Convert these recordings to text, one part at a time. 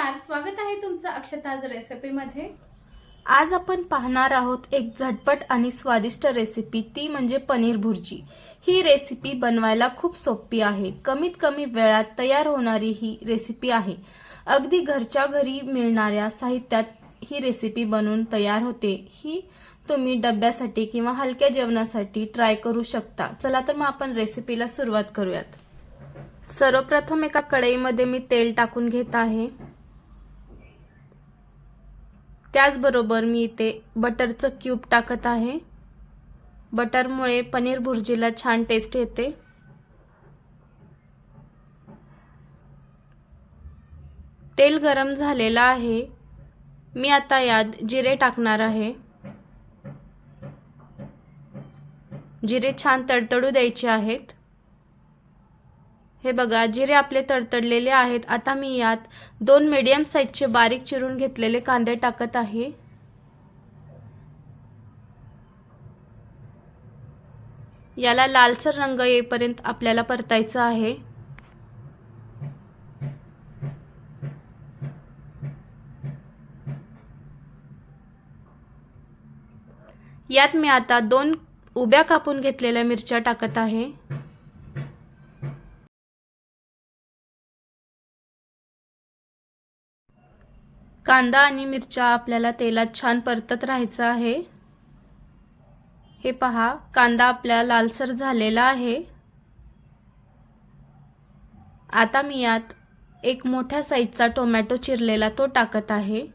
नमस्कार स्वागत आहे तुमचं अक्षताज रेसिपीमध्ये. आज आपण पाहणार आहोत एक झटपट आणि स्वादिष्ट रेसिपी ती म्हणजे पनीर भुर्जी. ही रेसिपी बनवायला खूप सोपी आहे. कमीत कमी वेळात तयार होणारी ही रेसिपी आहे. अगदी घरच्या घरी मिळणाऱ्या साहित्यात ही रेसिपी बनवून तयार होते. ही तुम्ही डब्यासाठी किंवा हलक्या जेवणासाठी ट्राय करू शकता. चला तर मग आपण रेसिपीला सुरुवात करूयात. सर्वप्रथम एका कढईमध्ये मी तेल टाकून घेत आहे. त्याचबरोबर मी इथे बटरचं क्यूब टाकत आहे. बटरमुळे पनीर भुर्जीला छान टेस्ट येते. तेल गरम झालेलं आहे. मी आता यात जिरे टाकणार आहे. जिरे छान तडतडू द्यायचे आहेत. हे बघा जिरे आपले तडतडलेले आहेत. आता मी यात दोन मीडियम साईजचे बारीक चिरून घेतलेले कांदे टाकत आहे. याला लालसर रंग येईपर्यंत आपल्याला परतायचं आहे. यात मी आता दोन उभ्या कापून घेतलेल्या मिरच्या टाकत आहे. कांदा आणि मिरच्या आपल्याला तेलात छान परतत राहायचं आहे. हे पहा कांदा आपल्या लालसर झालेला आहे. आता मी यात एक मोठ्या साईजचा टोमॅटो चिरलेला तो टाकत आहे.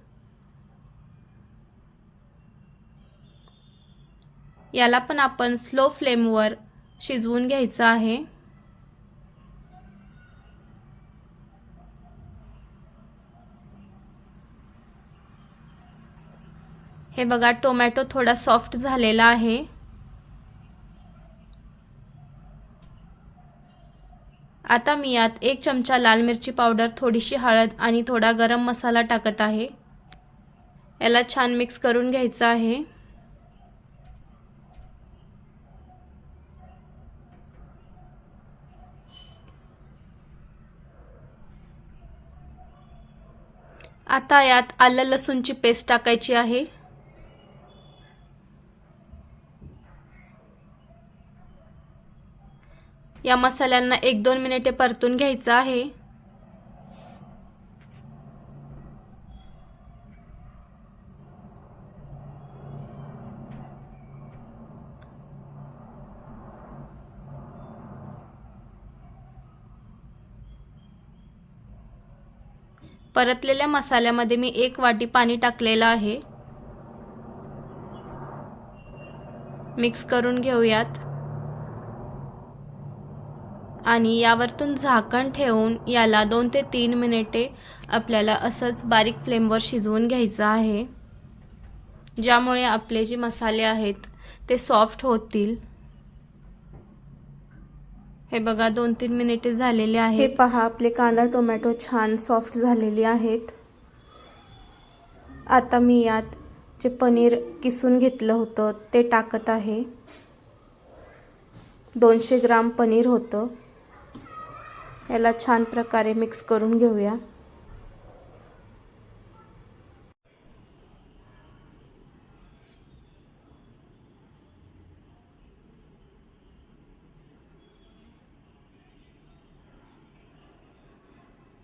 याला पण आपण स्लो फ्लेमवर शिजवून घ्यायचं आहे. हे बघा टोमॅटो थोडा सॉफ्ट झालेला आहे. आता मी यात एक चमचा लाल मिरची पावडर थोडीशी हळद आणि थोडा गरम मसाला टाकत आहे. याला छान मिक्स करून घ्यायचं आहे. आता यात आलं लसूणची पेस्ट टाकायची आहे. या मसाल्यांना एक दोन मिनिटे परतून घ्यायचं आहे. परतलेल्या मसाल्यामध्ये मी एक वाटी पाणी टाकलेलं आहे. मिक्स करून घेऊयात. आणि यावरतून झाकण ठेवून याला दोन ते तीन मिनिटे आपल्याला असंच बारीक फ्लेमवर शिजवून घ्यायचं आहे. ज्यामुळे आपले जे मसाले आहेत ते सॉफ्ट होतील. हे बघा दोन तीन मिनिटे झालेले आहे हे पहा आपले कांदा टोमॅटो छान सॉफ्ट झालेले आहेत. आता मी यात जे पनीर किसून घेतलं होतं ते टाकत आहे. दोनशे ग्राम पनीर होतं. याला छान प्रकारे मिक्स करून घेऊया.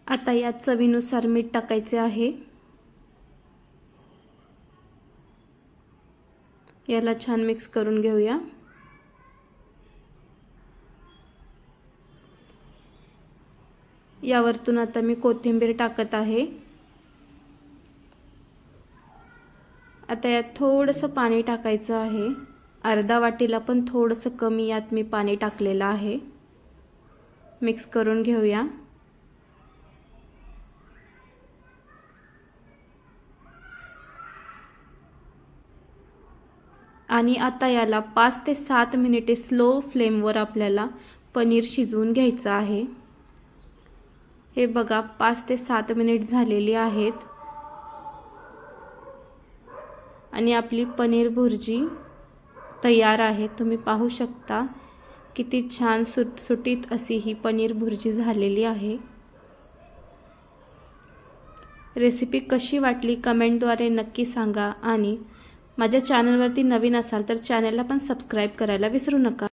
आता यात चवीनुसार मीठ टाकायचे आहे. याला छान मिक्स करून घेऊया. यावरतून आता मी कोथिंबीर टाकत आहे. आता यात थोडंसं पाणी टाकायचं आहे. अर्धा वाटीला पण थोडंसं कमी यात मी पाणी टाकलेलं आहे. मिक्स करून घेऊया. आणि आता याला पाच ते सात मिनिटे स्लो फ्लेमवर आपल्याला पनीर शिजवून घ्यायचं आहे. हे बघा पाच ते सात मिनिट झालेली आहेत. आणि आपली पनीर भुर्जी तयार आहे. तुम्ही पाहू शकता किती छान सुटसुटीत अशी ही पनीर भुर्जी झालेली आहे. रेसिपी कशी वाटली कमेंटद्वारे नक्की सांगा. आणि माझ्या चॅनलवरती नवीन असाल तर चॅनलला पण सबस्क्राईब करायला विसरू नका.